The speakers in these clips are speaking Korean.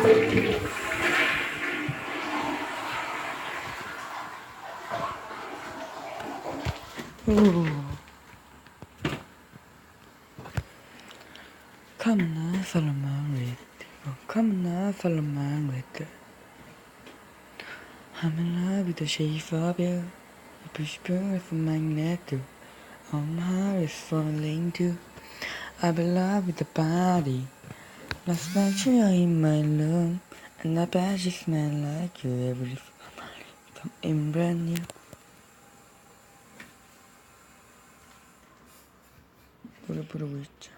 Come now, follow my lead. Come now, follow my lead. I'm in love with the shape of you. You push beautiful magnet too. Oh, my heart is falling too. I'm in love with the body. Last night you were in my room, and I bet you smell like you every from in brand new. 노래 부르고 있죠.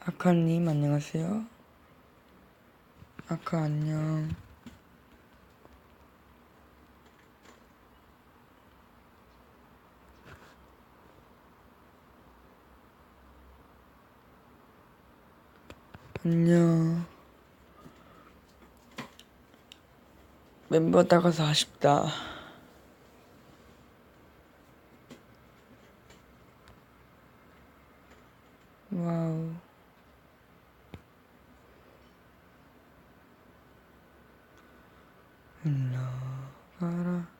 아카님 안녕하세요. 아카 안녕. 안녕. 멤버 나가서 아쉽다. 와우. 흘러가라.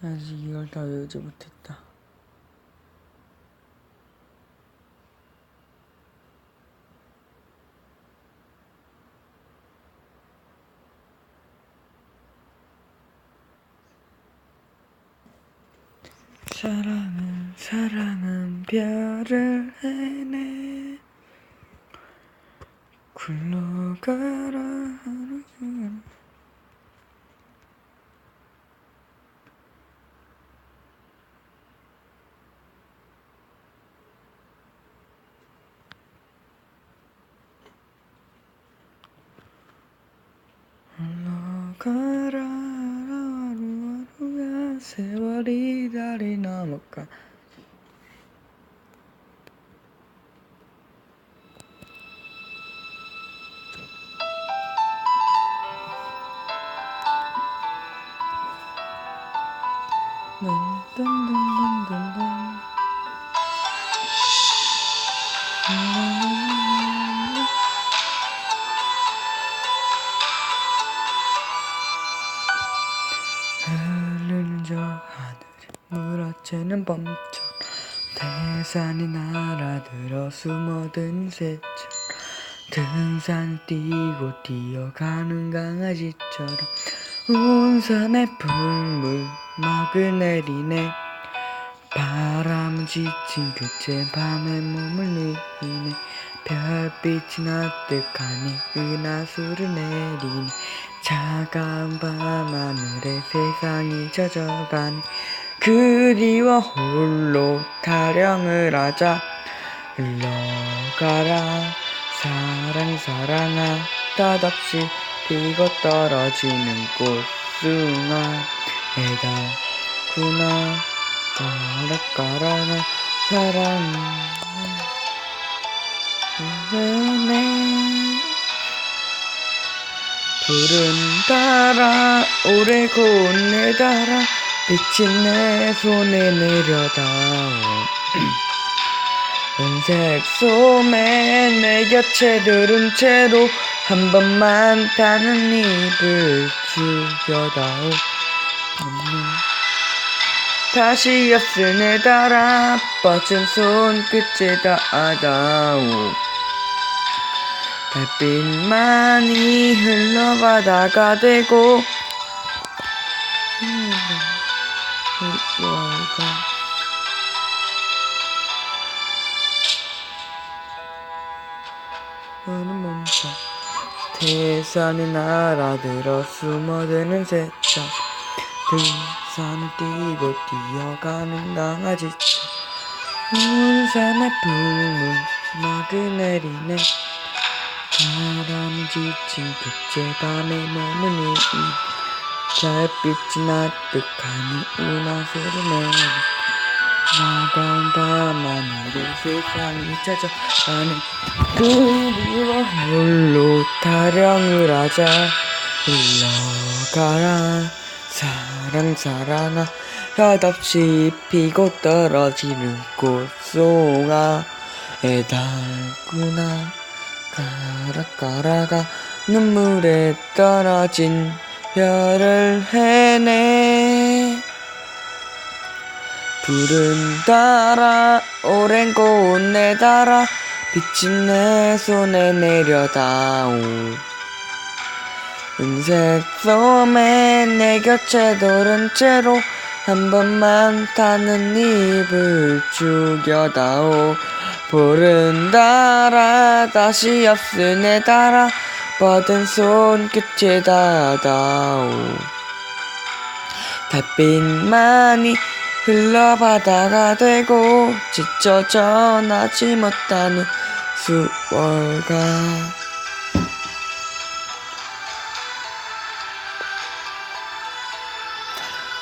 아직 이걸 다 외우지 못했다. 사랑은 사랑은 별을 해내 굴러가라 흘러가 라 하루하루가 세월이 달이 넘어가 딴딴딴딴딴딴 흐르는 태산이 날아들어 숨어든 새처럼 등산을 뛰고 뛰어가는 강아지처럼 운산에 풀물 막을 내리네. 바람은 지친 그째 밤에 몸을 누이네. 별빛이 나득하니 은하수를 내리네. 차가운 밤하늘에 세상이 젖어가네 그리워 홀로 타령을 하자. 흘러가라 사랑 사랑아 뜻없이 피고 떨어지는 꽃숭아에다 구나 가라가라나 사랑 왜네 푸른 달아 오래 고운 내 달아 빛이 내 손에 내려다오. 은색 소매 내 곁에 들은 채로 한 번만 타는 입을 죽여다오. 음. 다시 엿을 내달아 뻗은 손끝에 닿아다오. 달빛만이 흘러가다가 되고 흘러가. 너는 멈춰. 태산이 날아들어 숨어드는 새처 등산을 뛰고 뛰어가는 강아지처 운산의 붉은 막을 내리네. 바람 지친 끝에 밤에 머무니 달빛이 나득하니 운하수를 내려 나가온 밤하늘로 세상이 찾아가는 그리워 홀로 타령을 하자. 흘러가라. 사랑 사랑아 혀없이 피고 떨어지는 꽃송아. 애달구나. 가라 가라가 눈물에 떨어진 별을 해내. 푸른 달아 오랜 꽃 내 달아 빛이 내 손에 내려다오. 은색 소매 내 곁에 도른 채로 한 번만 타는 입을 죽여다오. 푸른 달아 다시 없으네 달아 뻗은 손끝에 닿아다오 달빛만이 흘러 바다가 되고 지쳐 전하지 못하는 수월가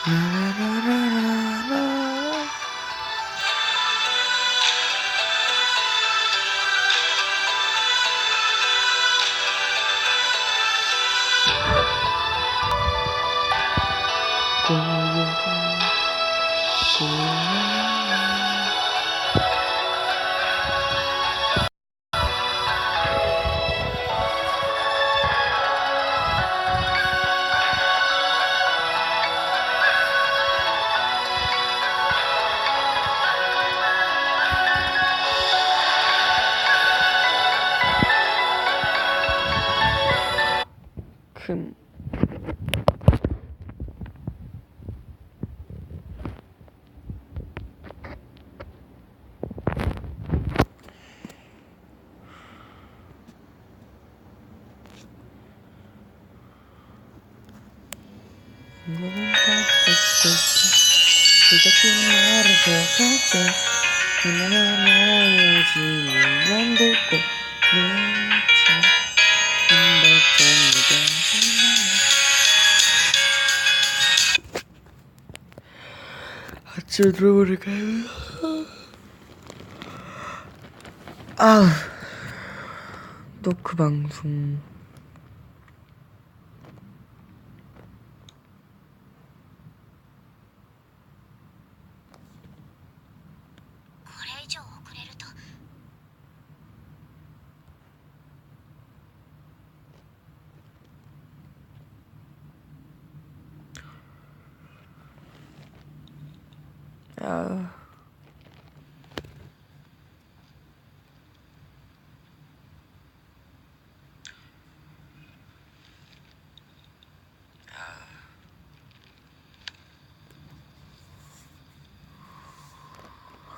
라라라라라. 생각해 하나하나야지 만들고 내차 아침 들어버릴까요? 아 노크 방송 아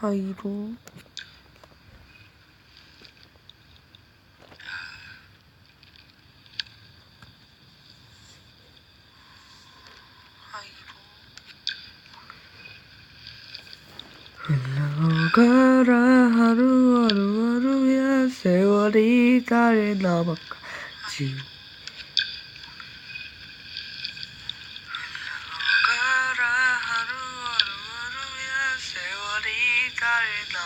하이 からはるはるはるやせわりたれなばかじ。からはるはるはるやせわりたれな